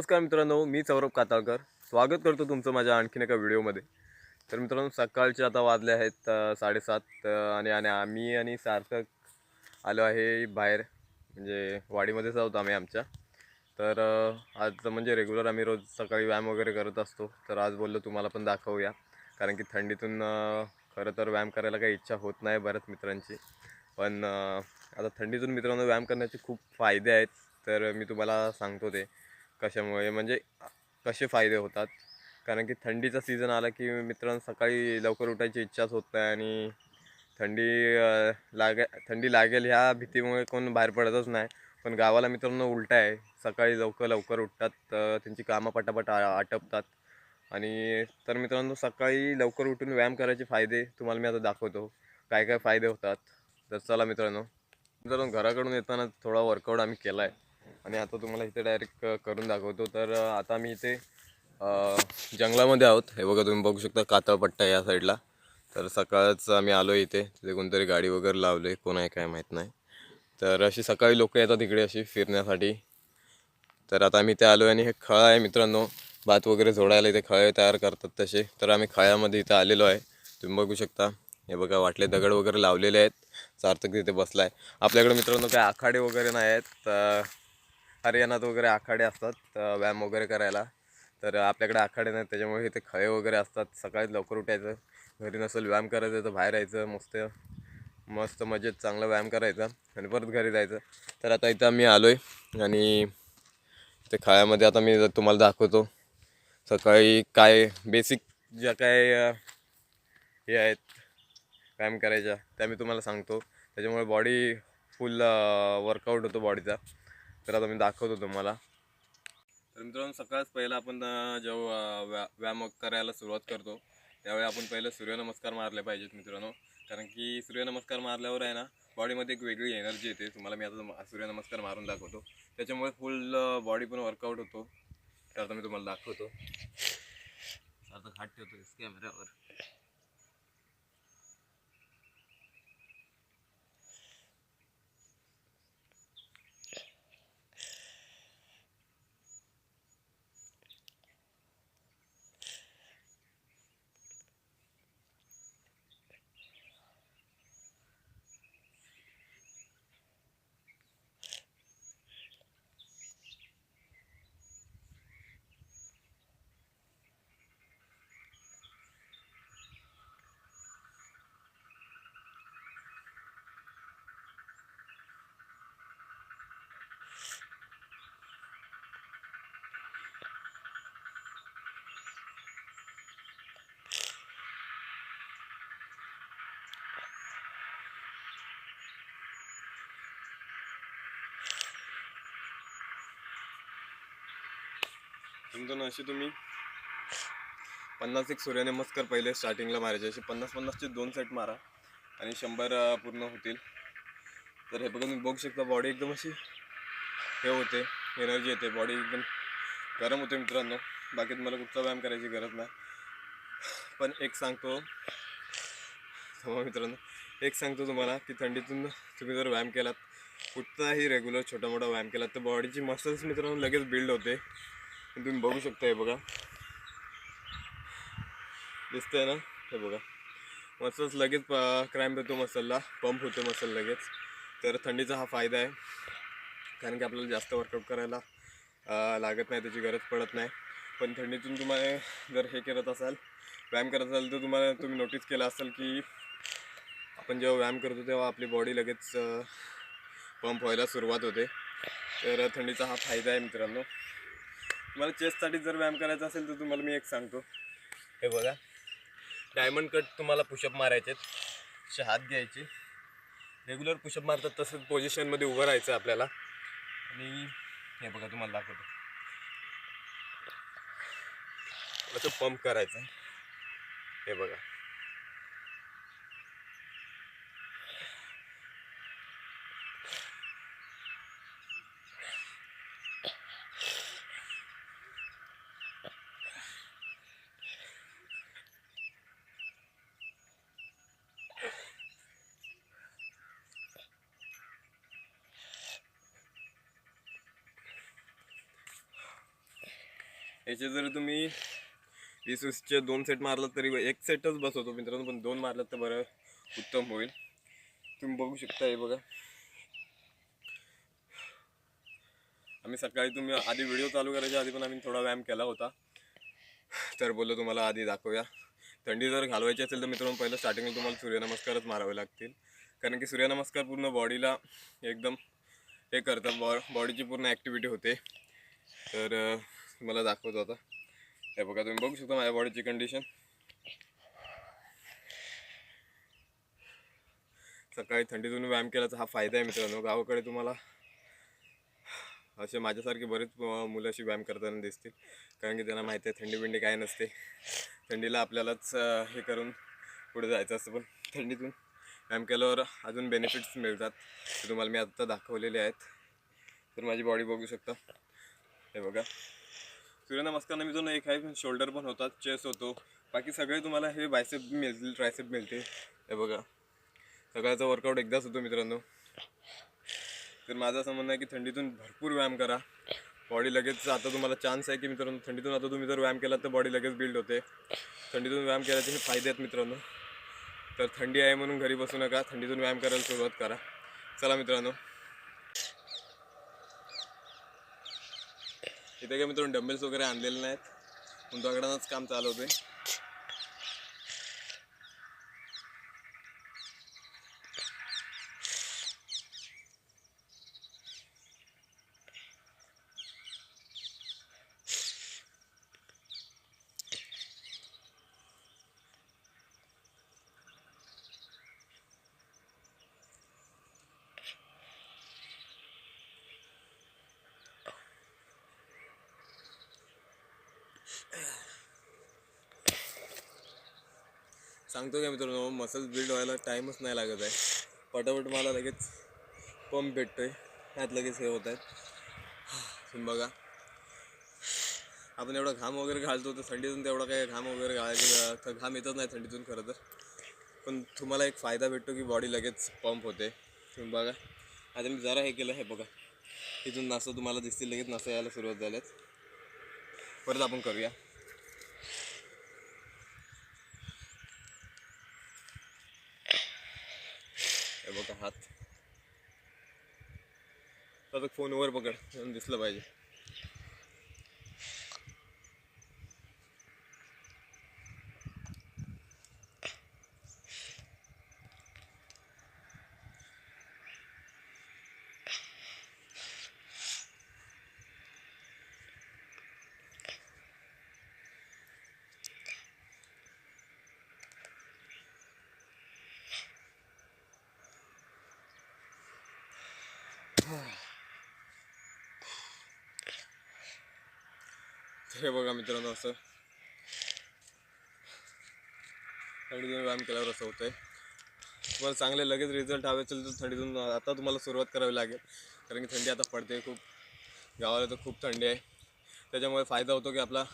नमस्कार मित्रांनो मी सौरभ काताळकर. स्वागत करतो तुमचं माझ्या आणखीन एका व्हिडिओमध्ये. तर मित्रांनो सकाळचे आता वाजले आहेत साडेसात आणि आणि आम्ही आणि सार्थक आलो आहे बाहेर म्हणजे वाडीमध्येच आहोत आम्ही आमच्या. तर आज म्हणजे रेग्युलर आम्ही रोज सकाळी व्यायाम वगैरे करत असतो. तर आज बोललो तुम्हाला पण दाखवूया. कारण की थंडीतून खरं तर व्यायाम करायला काही इच्छा होत नाही बऱ्याच मित्रांची. पण आता थंडीतून मित्रांनो व्यायाम करण्याचे खूप फायदे आहेत. तर मी तुम्हाला सांगतो ते. कशामुळे? म्हणजे कसे फायदे होतात? कारण की थंडीचा सीझन आला की मित्रांनो सकाळी लवकर उठायची इच्छाच होत नाही आणि थंडी लागे थंडी लागेल ह्या भीतीमुळे कोण बाहेर पडतच नाही. पण गावाला मित्रांनो उलट आहे. सकाळी लवकर लवकर उठतात त्यांची कामं पटापट आ- आटपतात. आणि तर मित्रांनो सकाळी लवकर उठून व्यायाम करायचे फायदे तुम्हाला मी आता दाखवतो. काय काय फायदे होतात? तर चला मित्रांनो. मित्रांनो घराकडून येताना थोडा वर्कआउट आम्ही केला आहे आणि आता तुम्हाला इथे डायरेक्ट करून दाखवतो. तर आता मी इथे जंगलामध्ये आहोत. हे बघा तुम्ही बघू शकता कातळपट्टा या साईडला. तर सकाळच आम्ही आलो इथे. तिथे कोणतरी गाडी वगैरे लावली कोण आहे काय माहीत नाही. तर अशी सकाळी लोक येतात इकडे अशी फिरण्यासाठी. तर आता आम्ही इथे आलो आणि हे खळा आहे मित्रांनो. भात वगैरे झोडायला इथे खळे तयार करतात तसे. तर आम्ही खळ्यामध्ये इथे आलेलो आहे. तुम्ही बघू शकता. हे बघा वाटले दगड वगैरे लावलेले आहेत. सार्थक तिथे बसला आहे आपल्याकडे मित्रांनो काय आखाडे वगैरे नाही आहेत. तर हरियाणात वगैरे आखाडे असतात व्यायाम वगैरे करायला. तर आपल्याकडे आखाडे नाहीत त्याच्यामुळे इथे खळे वगैरे असतात. सकाळी लवकर उठायचं. घरी नसेल व्यायाम करायचं तर बाहेर यायचं मस्त मस्त मजेत चांगला व्यायाम करायचा आणि परत घरी जायचं. तर आता इथं आम्ही आलो आहे आणि ते खळ्यामध्ये आता मी तुम्हाला दाखवतो. सकाळी काय बेसिक ज्या काय हे आहेत व्यायाम करायच्या त्या मी तुम्हाला सांगतो. त्याच्यामुळे बॉडी फुल वर्कआउट होतो बॉडीचा तर आता मी दाखवतो तुम्हाला. तर मित्रांनो सकाळच पहिला आपण जेव्हा व्या व्यायाम करायला सुरुवात करतो त्यावेळी आपण पहिलं सूर्यनमस्कार मारले पाहिजेत मित्रांनो. कारण की सूर्यनमस्कार मारल्यावर आहे ना बॉडीमध्ये एक वेगळी एनर्जी येते. तुम्हाला मी आता सूर्यनमस्कार मारून दाखवतो. त्याच्यामुळे फुल बॉडी पण वर्कआउट होतो. तर आता मी तुम्हाला दाखवतो. आता हात ठेवतो कॅमेऱ्यावर समजा असे तुम्ही? पन्नास एक सूर्यनमस्कार पहिले स्टार्टिंगला मारायचे. असे पन्नास पन्नासचे दोन सेट मारा आणि शंभर पूर्ण होतील. तर हे बघा तुम्ही बघू शकता बॉडी एकदम अशी हे होते एनर्जी येते बॉडी एकदम गरम होते मित्रांनो. बाकी तुम्हाला कुठचा व्यायाम करायची गरज नाही. पण एक सांगतो थांबा मित्रांनो. एक सांगतो तुम्हाला की थंडीतून तुम्ही जर व्यायाम केलात कुठचाही रेग्युलर छोटा मोठा व्यायाम केलात तर बॉडीची मसल्स मित्रांनो लगेच बिल्ड होते. तुम्ही बघू शकता हे बघा. दिसतंय ना? हे बघा. मस्तच लगेच क्रॅम्प येतो मसलला पंप होतो मसल लगेच. तर थंडीचा हा फायदा आहे. कारण की आपल्याला जास्त वर्कआउट करायला लागत नाही त्याची गरज पडत नाही. पण थंडीतून तुम्हाला जर हे करत असाल व्यायाम करत असाल तर तुम्हाला तुम्ही नोटीस केला असाल की आपण जेव्हा व्यायाम करतो तेव्हा आपली बॉडी लगेच पंप व्हायला सुरुवात होते. तर थंडीचा हा फायदा आहे मित्रांनो. तुम्हाला चेस्टसाठी जर व्यायाम करायचा असेल तर तुम्हाला मी एक सांगतो. हे बघा. डायमंड कट तुम्हाला पुशअप मारायचे आहेत हात घ्यायचे. रेग्युलर पुशअप मारतात तसंच पोझिशनमध्ये उभं राहायचं आपल्याला. आणि हे बघा तुम्हाला दाखवतो. असं पंप करायचं. हे बघा. याचे जर तुम्ही वीस वीसचे दोन सेट मारलात तरी एक सेटच बसवतो मित्रांनो पण दोन मारलात तर बरं उत्तम होईल. तुम्ही बघू शकता हे बघा. आम्ही सकाळी तुम्ही आधी व्हिडिओ चालू करायच्या आधी पण आम्ही थोडा व्यायाम केला होता. तर बोललो तुम्हाला आधी दाखवूया. थंडी जर घालवायची असेल तर मित्रांनो पहिलं स्टार्टिंगला तुम्हाला सूर्यनमस्कारच मारावे लागतील. कारण की सूर्यनमस्कार पूर्ण बॉडीला एकदम हे करतं बॉ बॉडीची पूर्ण ॲक्टिव्हिटी होते. तर तुम्हाला दाखवतो आता. हे बघा तुम्ही बघू शकता माझ्या बॉडीची कंडिशन सकाळी थंडीतून व्यायाम केल्याचा हा फायदा आहे मित्रांनो गावाकडे तुम्हाला असे माझ्यासारखे बरेच मुलं अशी व्यायाम करताना दिसतील. कारण की त्यांना माहिती आहे थंडी बिंडी काय नसते. थंडीला आपल्यालाच हे करून पुढे जायचं असतं पण थंडीतून व्यायाम केल्यावर अजून बेनिफिट्स मिळतात. ते तुम्हाला मी आत्ता दाखवलेले आहेत. तर माझी बॉडी बघू शकता. हे बघा. सूर्यनमस्कार मी जो एक आहे शोल्डर पण होतात चेस्ट होतो. बाकी सगळे तुम्हाला हे बायसेप मिळतील ट्रायसेप मिळते हे बघा. सगळ्याचा वर्कआउट एकदाच होतो मित्रांनो. तर माझं असं म्हणणं आहे की थंडीतून भरपूर व्यायाम करा. बॉडी लगेच आता तुम्हाला चान्स आहे की मित्रांनो थंडीतून आता तुम्ही जर व्यायाम केला तर बॉडी लगेच बिल्ड होते. थंडीतून व्यायाम केल्याचे हे फायदे आहेत मित्रांनो. तर थंडी आहे म्हणून घरी बसू नका. थंडीतून व्यायाम करायला सुरुवात करा. चला मित्रांनो. इथे काही मित्रांनो डंबेल्स वगैरे आणलेले नाहीत. दगडानंच काम चालवतोय सांगतो का मित्रांनो मसल्स बिल्ड व्हायला टाईमच नाही लागत आहे. पटापट मला लगेच पंप भेटतो आहे त्यात लगेच हे होत आहेत. बघा. आपण एवढा घाम वगैरे घालतो तर थंडीतून तेवढा काही घाम वगैरे घालायचं तर घाम येतच नाही थंडीतून खरं तर. पण तुम्हाला एक फायदा भेटतो की बॉडी लगेच पंप होते. तुम्ही बघा. आता मी जरा हे केलं हे बघा. इथून नासं तुम्हाला दिसतील लगेच नासं यायला सुरुवात झाल्यात. परत आपण करूया. हे बघा हात. आता फोनवर पकड दिसलं पाहिजे. हे बघा मित्रांनो असं. थंडीतून व्यायाम केल्यावर असं होतंय. तुम्हाला चांगले लगेच रिझल्ट हवे असेल तर थंडीतून आता तुम्हाला सुरुवात करावी लागेल. कारण की थंडी आता पडते खूप. गावाला तर खूप थंडी आहे. त्याच्यामुळे फायदा होतो की आपला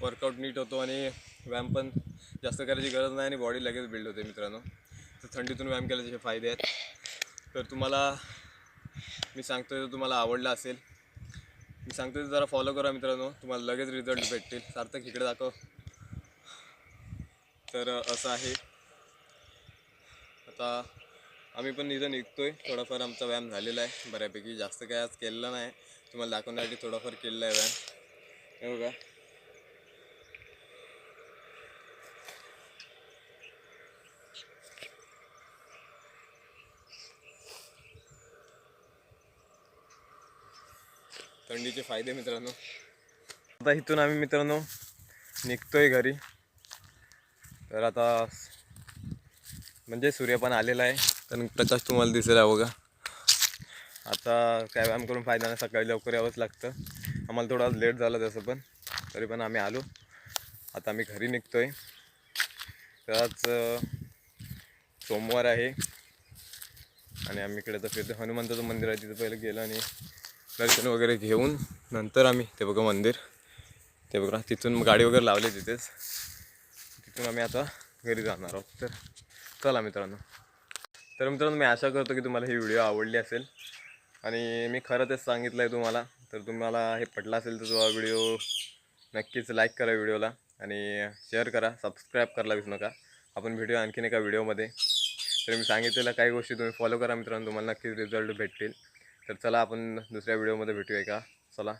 वर्कआउट नीट होतो आणि व्यायाम पण जास्त करायची गरज नाही आणि बॉडी लगेच बिल्ड होते मित्रांनो. तर थंडीतून व्यायाम केल्याचे फायदे आहेत. तर तुम्हाला मी सांगतो तुम्हाला आवडला असेल मी सांगतो जरा फॉलो करा मित्रांनो. तुम्हाला लगेच रिझल्ट भेटतील. सार्थक इकडे दाखव. तर असं आहे. आता आम्ही पण इथं निघतो आहे थोडाफार आमचा व्यायाम झालेला आहे. बऱ्यापैकी जास्त काय आज केलेला नाही. तुम्हाला दाखवण्यासाठी थोडाफार केलेला आहे व्यायाम. हो का थंडीचे फायदे मित्रांनो. आता इथून आम्ही मित्रांनो निघतोय घरी. तर आता म्हणजे सूर्य पण आलेला आहे. कारण प्रकाश तुम्हाला दिसेल आहे बघा. आता काय व्यायाम करून फायदा नाही सकाळी लवकर यावंच लागतं. आम्हाला थोडा लेट झाला तसं पण. तरी पण आम्ही आलो. आता आम्ही घरी निघतोय. तर आज सोमवार आहे. आणि आम्ही इकडे तर फिरतो हनुमंताचं मंदिर आहे तिथं पहिलं गेलं आणि दर्शन वगैरे घेऊन नंतर आम्ही ते बघा मंदिर. ते बघा तिथून मग गाडी वगैरे लावली तिथेच. तिथून आम्ही आता घरी जाणार आहोत. तर चला मित्रांनो. तर मित्रांनो मी आशा करतो की तुम्हाला ही व्हिडिओ आवडली असेल. आणि मी खरं तेच सांगितलं आहे तुम्हाला. तर तुम्हाला हे पटलं असेल तर तो व्हिडिओ नक्कीच लाईक करा व्हिडिओला. आणि शेअर करा सबस्क्राईब करायला विसरू नका. आपण व्हिडिओ आणखीन एका व्हिडिओमध्ये. तर मी सांगितलेल्या काही गोष्टी तुम्ही फॉलो करा मित्रांनो. तुम्हाला नक्कीच रिझल्ट भेटतील. तर चला आपण दुसऱ्या व्हिडिओमध्ये भेटूया का? चला.